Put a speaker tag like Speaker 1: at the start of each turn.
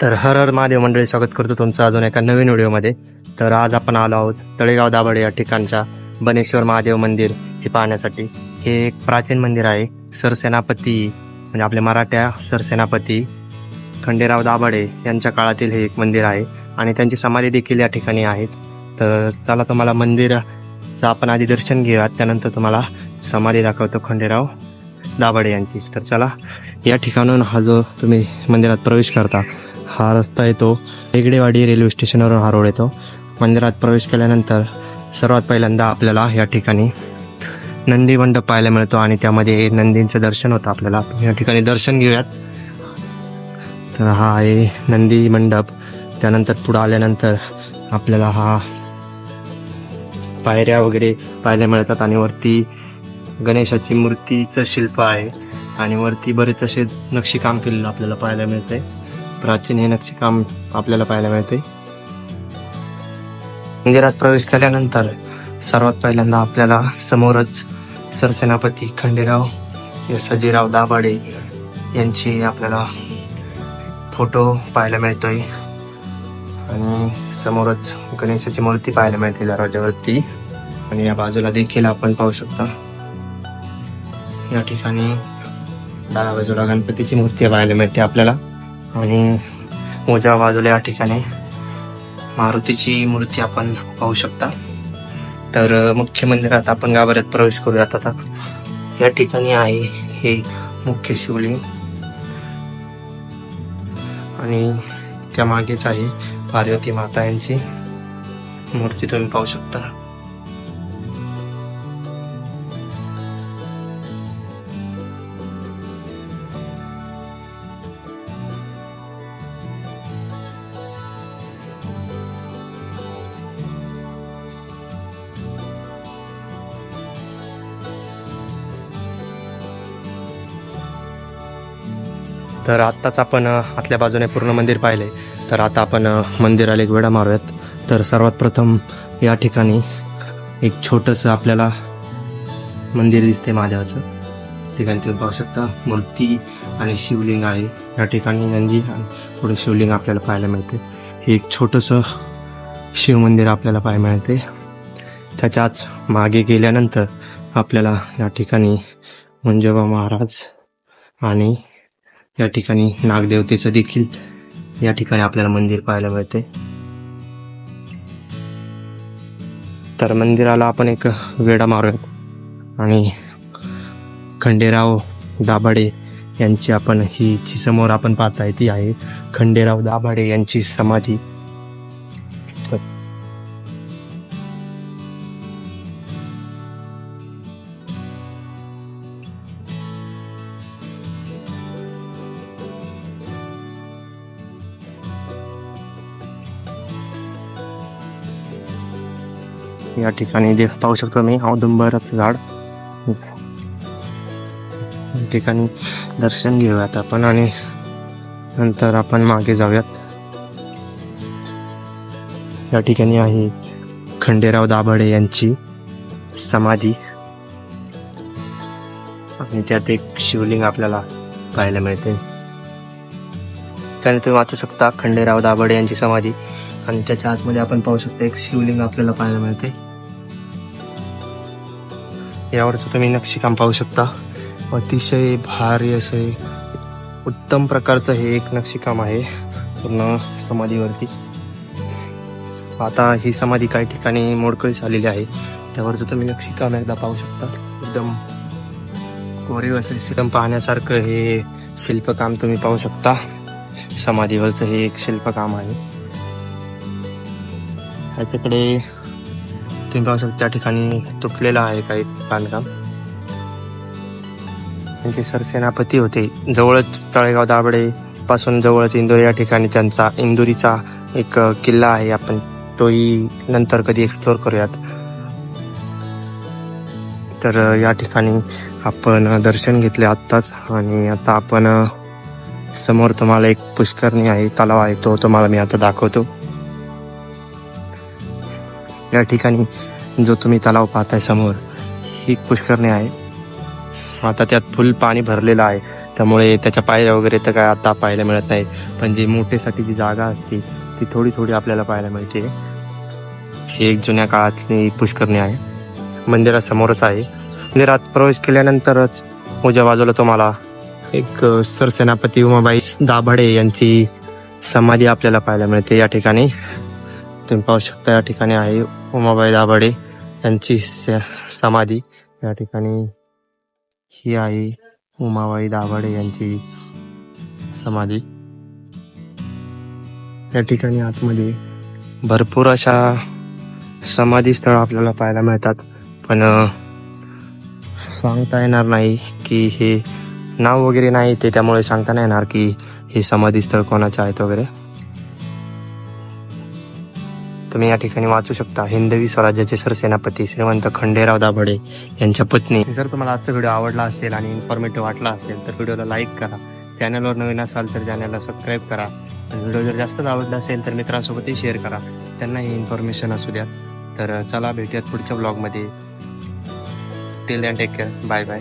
Speaker 1: तर हर हर महादेव मंडळी स्वागत करतो तुमचं अजून एका नवीन व्हिडिओमध्ये. तर आज आपण आलो आहोत तळेगाव दाभाडे या ठिकाणच्या बनेश्वर महादेव मंदिर हे पाहण्यासाठी. हे एक प्राचीन मंदिर आहे सरसेनापती म्हणजे आपले मराठ्या सरसेनापती खंडेराव दाभाडे यांच्या काळातील हे एक मंदिर आहे आणि त्यांची समाधी देखील या ठिकाणी आहेत. तर चला तुम्हाला मंदिराचं आपण आधी दर्शन घेऊयात त्यानंतर तुम्हाला समाधी दाखवतो खंडेराव दाभाडे यांची. तर चला या ठिकाणून हा जो तुम्ही मंदिरात प्रवेश करता हा रस्ता येतो. वेगडेवाडी रेल्वे स्टेशनवरून हा रोड येतो. मंदिरात प्रवेश केल्यानंतर सर्वात पहिल्यांदा आपल्याला या ठिकाणी नंदी मंडप पाहायला मिळतो आणि त्यामध्ये नंदींचं दर्शन होतं आपल्याला. या ठिकाणी दर्शन घेऊयात. तर हा आहे नंदी मंडप. त्यानंतर पुढं आल्यानंतर आपल्याला हा पायऱ्या वगैरे पाहायला मिळतात आणि वरती गणेशाची मूर्तीचं शिल्प आहे. आणि वरती बरेच असे नक्षीकाम केलेलं आपल्याला पाहायला मिळतंय. प्राचीन हे नक्षीकाम आपल्याला पाहायला मिळते. मंदिरात प्रवेश केल्यानंतर सर्वात पहिल्यांदा आपल्याला समोरच सरसेनापती खंडेराव या सजीराव दाभाडे यांची आपल्याला फोटो पाहायला मिळतोय. आणि समोरच गणेशाची मूर्ती पाहायला मिळते दरवाजावरती आणि या बाजूला देखील आपण पाहू शकता. या ठिकाणी डाव्या बाजूला गणपतीची मूर्ती पाहायला मिळते आपल्याला. आणि उजव्या बाजूला या ठिकाणी मारुतीची मूर्ती आपण पाहू शकता. तर मुख्य मंदिरात आपण गाभाऱ्यात प्रवेश करूयात आता. या ठिकाणी आहे हे मुख्य शिवलिंग. आणि त्या मागेच आहे पार्वती माता यांची मूर्ती तुम्ही पाहू शकता. तर आत्ताच आपण आतल्या बाजूने पूर्ण मंदिर पाहिले. तर आता आपण मंदिराला एक वेडा मारूयात. तर सर्वात प्रथम या ठिकाणी एक छोटंसं आपल्याला मंदिर दिसते महादेवाचं. ठिकाणी तुम्ही पाहू शकता मूर्ती आणि शिवलिंग आहे. या ठिकाणी नंदी आणि पुढे शिवलिंग आपल्याला पाहायला मिळते. हे एक छोटंसं शिवमंदिर आपल्याला पाहायला मिळते. त्याच्याच मागे गेल्यानंतर आपल्याला या ठिकाणी मुंजोबा महाराज आणि या ठिकाणी नागदेवतेचं देखील या ठिकाणी आपल्याला मंदिर पाहायला मिळते. तर मंदिराला आपण एक वेढा मारूयात. आणि खंडेराव दाभाडे यांची आपण ही जी समोर आपण पाहताय ती आहे. खंडेराव दाभाडे यांची समाधी. या ठिकाणी जे पाहू शकतो मी औदुंबराचं झाड. या ठिकाणी दर्शन घेऊयात आपण आणि नंतर आपण मागे जाऊयात. या ठिकाणी आहे खंडेराव दाभाडे यांची समाधी. आणि त्यात एक शिवलिंग आपल्याला पाहायला मिळते. त्याने तुम्ही वाचू शकता खंडेराव दाभाडे यांची समाधी. आणि त्याच्या आतमध्ये आपण पाहू शकता एक शिवलिंग आपल्याला पाहायला मिळते. यावरचं तुम्ही नक्षीकाम पाहू शकता. अतिशय भारी असं उत्तम प्रकारचं हे एक नक्षीकाम आहे. पूर्ण समाधीवरती. आता ही समाधी काही ठिकाणी मोडकळीस आलेली आहे. त्यावरचं तुम्ही नक्षीकाम एकदा पाहू शकता. एकदम कोरीव असं एकदम पाहण्यासारखं हे शिल्पकाम तुम्ही पाहू शकता. समाधीवरचं हे एक शिल्पकाम आहे. त्याच्याकडे तुम्ही पाहू शकता त्या ठिकाणी तुटलेलं आहे काही बांधकाम. त्यांचे सरसेनापती होते. जवळच तळेगाव दाबडे पासून जवळच इंदोर या ठिकाणी त्यांचा इंदोरीचा एक किल्ला आहे. आपण तोही नंतर कधी एक्सप्लोर करूयात. तर या ठिकाणी आपण दर्शन घेतले आत्ताच आणि आता आपण समोर तुम्हाला एक पुष्करणी आहे तलाव आहे तो तुम्हाला मी आता दाखवतो. या ठिकाणी जो तुम्ही तलाव पाहताय समोर ही पुष्करणी आहे. आता त्यात फुल पाणी भरलेलं आहे. त्यामुळे त्याच्या पायऱ्या वगैरे तर काय आता पाहायला मिळत नाही पण जी मोठेसाठी जी जागा असते ती थोडी थोडी आपल्याला पाहायला मिळते. ही एक जुन्या काळातली पुष्करणी आहे. मंदिरासमोरच आहे. मंदिरात प्रवेश केल्यानंतरच उजव्या बाजूला तुम्हाला एक सरसेनापती उमाबाई दाभाडे यांची समाधी आपल्याला पाहायला मिळते या ठिकाणी. तुम्ही पाहू शकता या ठिकाणी आहे उमाबाई दाभाडे यांची स- समाधी. या ठिकाणी ही आहे उमाबाई दाभाडे यांची समाधी. या ठिकाणी आतमध्ये भरपूर अशा समाधी स्थळ आपल्याला पाहायला मिळतात. पण सांगता येणार नाही की हे नाव वगैरे नाही ते त्यामुळे सांगता नाही येणार की हे समाधी स्थळ कोणाचे आहेत वगैरे. तुम्ही या ठिकाणी वाचू शकता. हिंदवी स्वराज्याचे सरसेनापती श्रीमंत खंडेराव दाभडे यांच्या पत्नी. जर तुम्हाला आजचा व्हिडिओ आवडला असेल आणि इन्फॉर्मेटिव्ह वाटला असेल तर व्हिडिओला लाईक करा. चॅनलवर नवीन असाल तर चॅनलला सबस्क्राईब करा. आणि व्हिडिओ जर जास्तच आवडला असेल तर मित्रांसोबतही शेअर करा. त्यांनाही इन्फॉर्मेशन असू द्या. तर चला भेटूयात पुढच्या ब्लॉगमध्ये till then take care bye bye